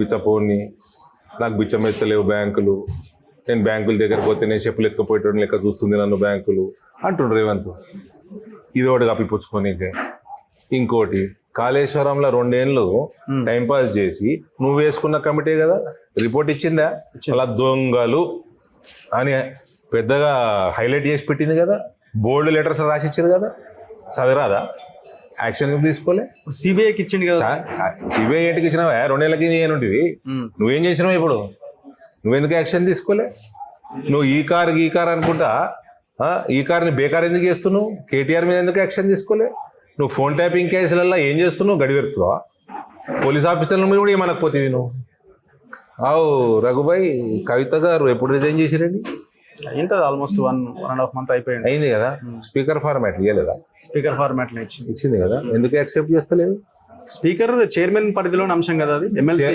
బిచ్చపోని నాకు బిచ్చం ఎత్తలేవు బ్యాంకులు. నేను బ్యాంకుల దగ్గర పోతే నేను చెప్పులు ఎత్తుకపోయేటోని లెక్క చూస్తుంది నన్ను బ్యాంకులు. అంటుండ్రు రేవంత్ ఇది ఒకటి కప్పిపుచ్చుకొని ఇంకోటి కాళేశ్వరంలో రెండేళ్ళు Hmm. టైం పాస్ చేసి నువ్వు వేసుకున్న కమిటీ కదా రిపోర్ట్ ఇచ్చిందా? అలా దొంగలు అని పెద్దగా హైలైట్ చేసి పెట్టింది కదా బోల్డ్ లెటర్స్ రాసి ఇచ్చారు కదా చదిరాదా? యాక్షన్ తీసుకోలే? సిబిఐకి ఇచ్చిండు కదా. సిబిఐ ఏంటికి ఇచ్చినావా? రెండేళ్ళకి ఉమ్. నువ్వేం చేసినావు ఇప్పుడు? నువ్వెందుకు యాక్షన్ తీసుకోలే? నువ్వు ఈ కార్ ఈ కార్ అనుకుంటా ఈ కార్ని బేకార్ ఎందుకు చేస్తున్నావు? కేటీఆర్ మీద ఎందుకు యాక్షన్ తీసుకోలే? నువ్వు ఫోన్ ట్యాపింగ్ కేసులల్లో ఏం చేస్తున్నావు? గడివెడుతున్నావా పోలీస్ ఆఫీసర్ల మీద కూడా ఏమనకపోతే నువ్వు? అవు రఘుబాయ్ కవిత గారు ఎప్పుడు రిజైన్ చేసిరండి? అయింటది almost one one and half month అయిపోయింది. అయింది కదా? స్పీకర్ ఫార్మాట్ ఇవ్వలేదా స్పీకర్ ఫార్మాట్లో ఇచ్చింది. ఇచ్చింది కదా? ఎందుకు యాక్సెప్ట్ చేస్తలేదు? స్పీకర్ చైర్మన్ పరిధిలోని అంశం కదా అది? ఎమ్మెల్సీ